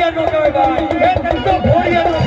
ભોળિયા નો કહેવાય ભાઈ એ ધંધો ભોળિયા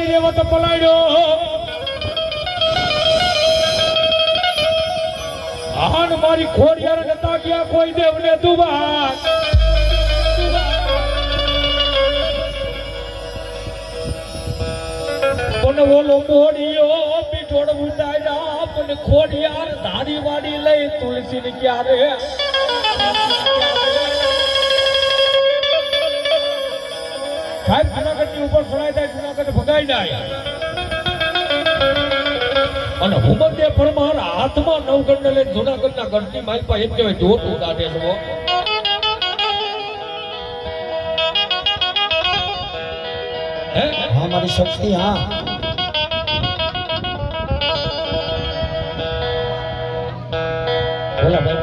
પર્વત પલાયડો. આન મારી ખોડિયાર નતા ગયા, કોઈ દેવને દુબા પણ ઓલો મોડિયો પીઠોડ ઉડાડ્યા, પણ ખોડિયાર ધારી વાડી લઈ તુલસી ને ક્યારે? સાહેબ જુનાગઢની ઉપર સડાઈ જાય જુનાગઢ ભગાઈ જાય. અને હુમતે પરમાર હાથમાં હાથમાં નવગઢને લઈને જુનાગઢના ગઢની મારી પાસે એમ કહેવાય જોટ ઉડાડે છે હે? હા મારી શક્તિ હા. બોલા ભાઈ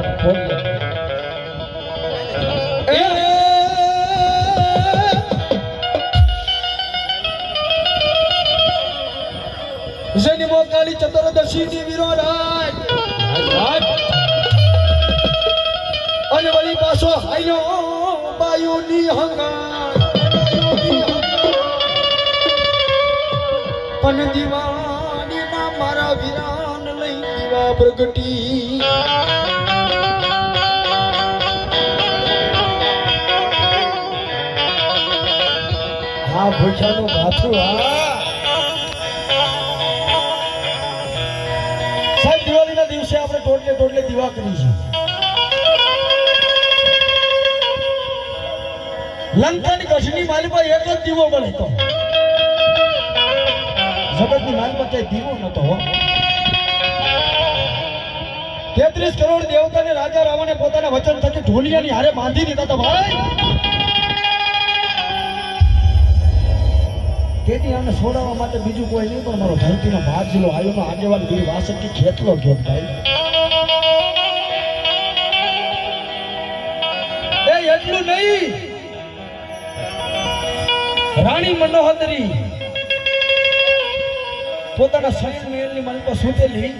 જેની મોકાલી ચતુર્દશી ની વિરોરાય ભાઈ, ભાઈ. અને વળી પાછો હાયો બાયુની હંગાર પણ દીવાની ના મારા વિરાન લઈ દીવા પ્રગટી. હા ભૂષાનું ભાથું હા. ટોટલે ટોટલે દીવા કરીશું. લંકન કચ્છની માલમાં એક જ દીવો બળે તો. જગતની માલિકા ક્યાંય દીવો નતો તેત્રીસ કરોડ દેવતાને રાજા રાવણે પોતાના વચન થકી ઢોલિયાની હારે બાંધી દીધા હતા ભાઈ. તેથી આને છોડાવવા માટે બીજું કોઈ નહીં પણ મારો ધરતીનો ભાગ જિલ્લો આવ્યો આગેવાન વીર વાસકી ખેતલો ગયો ભાઈ. એટલું નહીં. રાણી મનોહરી પોતાના શરીર મેળની માલિકા સૂતેલી.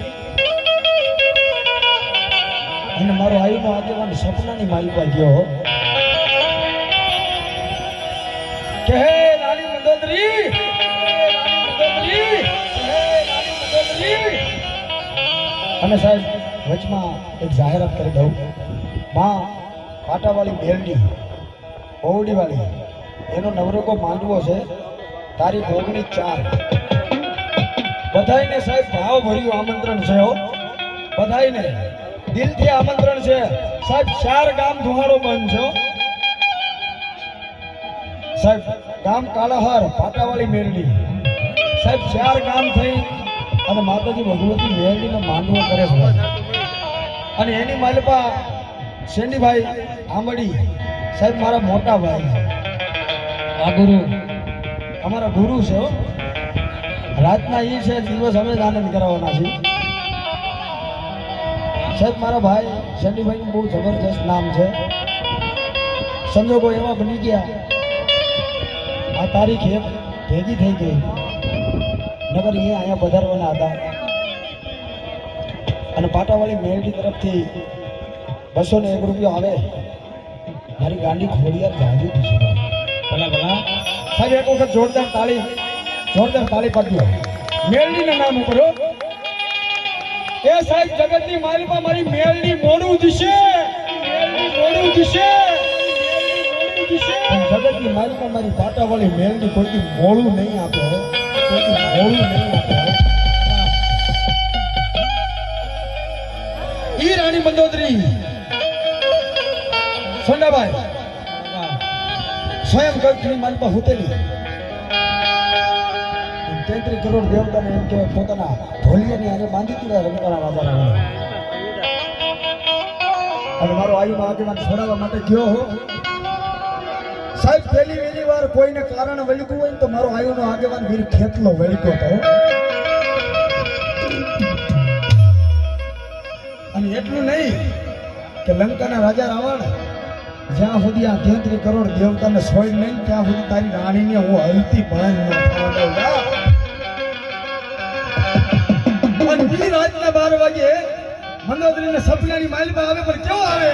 અને મારો આયુનો આગેવાન સપનાની માલિકા ગયો. કે હે રાણી મંદોદરી અને સાહેબ, વચમાં એક જાહેરાત કરી દઉં. માં પાટાવાળી બેરડી બહુડીવાળી, એનો નવરકો માંડવો છે? તારીખ ઓગણીસ ચાર. બધાને સાહેબ ભાવ ભર્યું આમંત્રણ છે હો. બધાયને દિલથી આમંત્રણ છે. સાહેબ, ચાર ગામ ધુહાડો બંધ સાહેબ, ગામ કાળાહાર, પાટાવાળી મેરડી. સાહેબ, ચાર ગામ થઈ અને માતાજી ભગવતી મેરડીનો માંડવો કરે છે. અને એની માલપા શેંડીભાઈ આંબડી સાહેબ મારા મોટા ભાઈ. આ ગુરુ. અમારા ગુરુ છે રાતના એ છે દિવસ અમે જ આનંદ કરાવવાના છીએ. સાહેબ મારા ભાઈ શનિભાઈનું બહુ જબરજસ્ત નામ છે. સંજોગો એવા બની ગયા. આ તારીખ એક ભેગી થઈ ગઈ. નગર એ અહીંયા પધારવાના હતા. અને પાટાવાળી મેળવી તરફથી બસો ને એક રૂપિયો આવે. મારી ગાડી ખોડિયાર જાજુ થશે. ભલા ભલા. સાહેબ, એક વખત જોરદાર તાળી જોરદાર તાળી પાડજો. મેલડીના નામ ઉપર એ સાહેબ, જગતની મારી મેલડી મોડું દિશે મોડું દિશે મોડું દિશે. ની મારી પા મારી પાટાવાળી મેલડી કોઈ મોડું નહીં આપે કોઈ મોડું નહીં આપે. ઈ રાણી મંદોદરી સોંડાભાઈ સ્વયં કલ્પની માલિકા હુતેલી તેત્રીસ કરોડ દેવતાને એમ કે પોતાના ઢોલિયાની આને બાંધી દીધા રંગવાળા રાજા અને મારો આયુનો આગેવાન છોડાવવા માટે ગયો હો. સાહેબ, પહેલી વેલી વાર કોઈને કારણ વળગ્યું હોય તો મારો આયુનો આગેવાન વીર ખેતલો વલકો હતો. અને એટલું નહીં કે લંકાના રાજા રાવણ જ્યાં સુધી આ તેત્રી કરોડ દેવતાને સોય નહીં, ત્યાં સુધી તારી રાણીને હું હલતી ભણાવી રાતના બાર વાગે મંદોદરીને સપનાની માલિકા આવે, પણ કેવો આવે?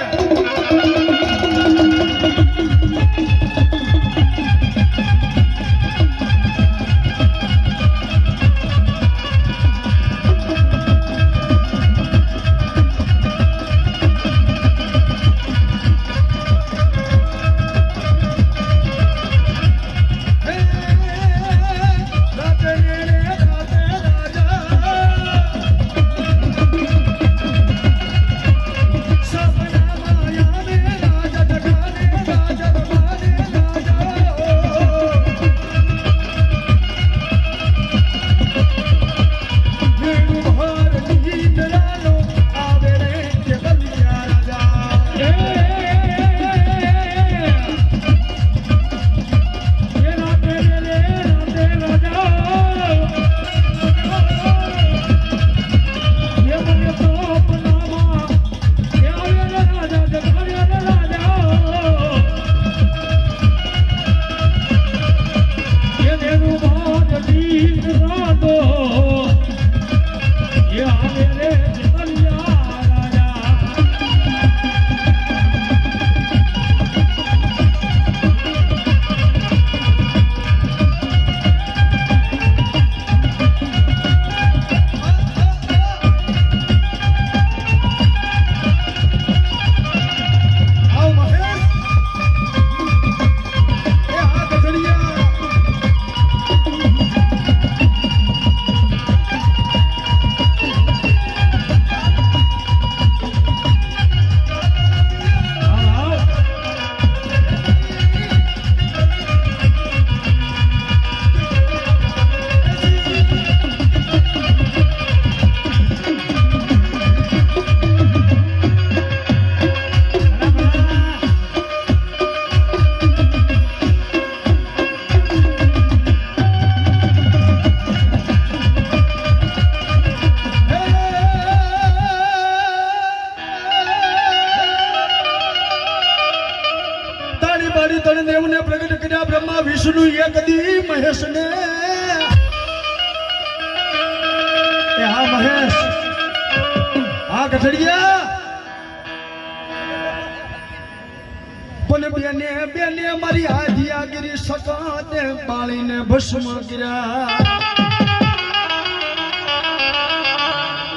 આગરી પાળીને ભસ્મ કર્યા.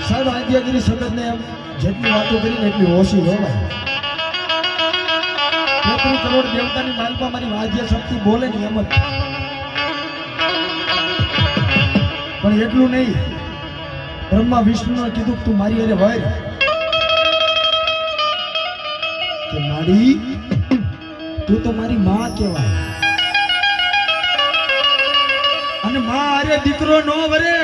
સાહેબ આદ્યાગીરી એમ જેટલી વાતો કરીને એટલી ઓછી ભાઈ કરોડ દેવતાની માલપા મારી વાદ્ય શક્તિ બોલે ને એમ જ. પણ એટલું નહીં. બ્રહ્મા વિષ્ણુને કીધું તું મારી અરે હોય કે મારી તું તો મારી માં કહેવાય. અને મારે દીકરો નો વરે.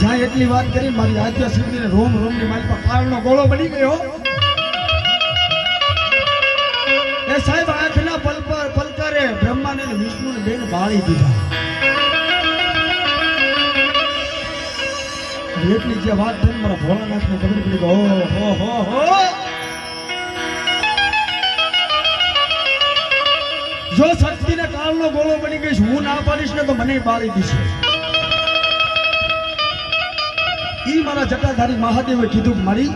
જ્યાં એટલી વાત કરી, મારી આદ્ય સિદ્ધિને રોમની મારી પર કાળનો ગોળો બની ગયો. એ સાહેબ આંખના પલપર પલકારે બ્રહ્માને અને વિષ્ણુને બેન બાળી દીધા. એટલી જે વાત થઈ ને મારા ભોળાનાથને ખબર પડી કે હો હો હો. જો શક્તિને કાળનો ગોળો બની ગઈશ હું ના પાડીશ ને તો મને બાળી દીશે ઈ મારા જટાધારી મહાદેવે કીધું મારી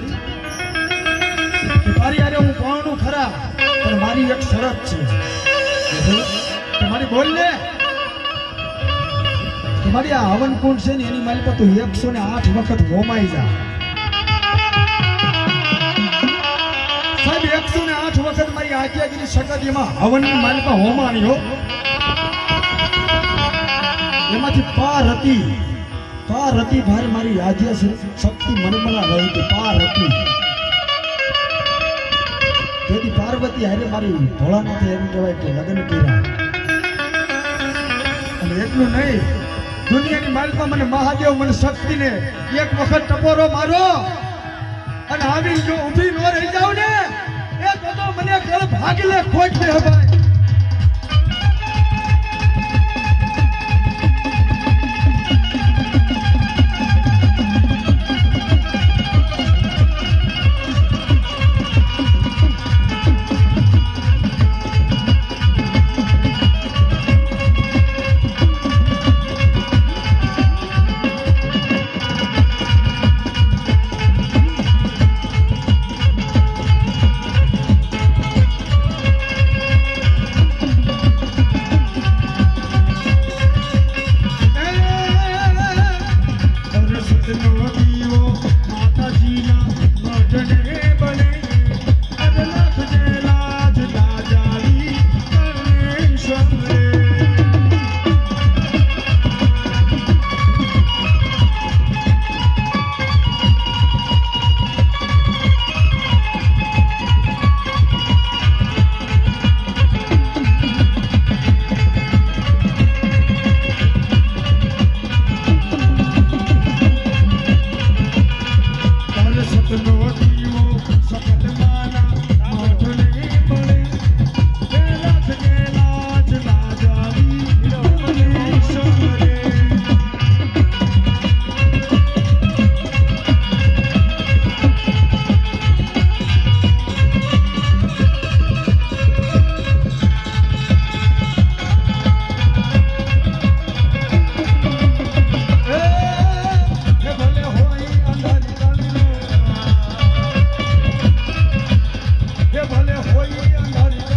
મારી હારે હું કોણું ખરા, પણ મારી એક શરત છે. મારી બોલ ને. તમારી મારી આ હવન કુંડ છે ને, એની પર તું એકસો ને આઠ વખત હોમાઈ જા. આજ્ઞાગીરી શકત હવનની માલિકા હોમાણી હો એમાંથી પાર હતી ભાઈ મારી રાજ્ય છે. શક્તિ મનમના રહી હતી, પાર તેથી પાર્વતી હારે મારી ભોળાનાથે એમ કહેવાય કે લગ્ન કર્યા. અને એટલું નહીં, દુનિયાની માલિકા મને મહાદેવ, મને શક્તિને એક વખત ટપોરો મારો. અને આવી જો ઊભી નો રહી જાવ ને મને કળ ભાગલે ખોટ છે ભાઈ. હોઈએ અંધારી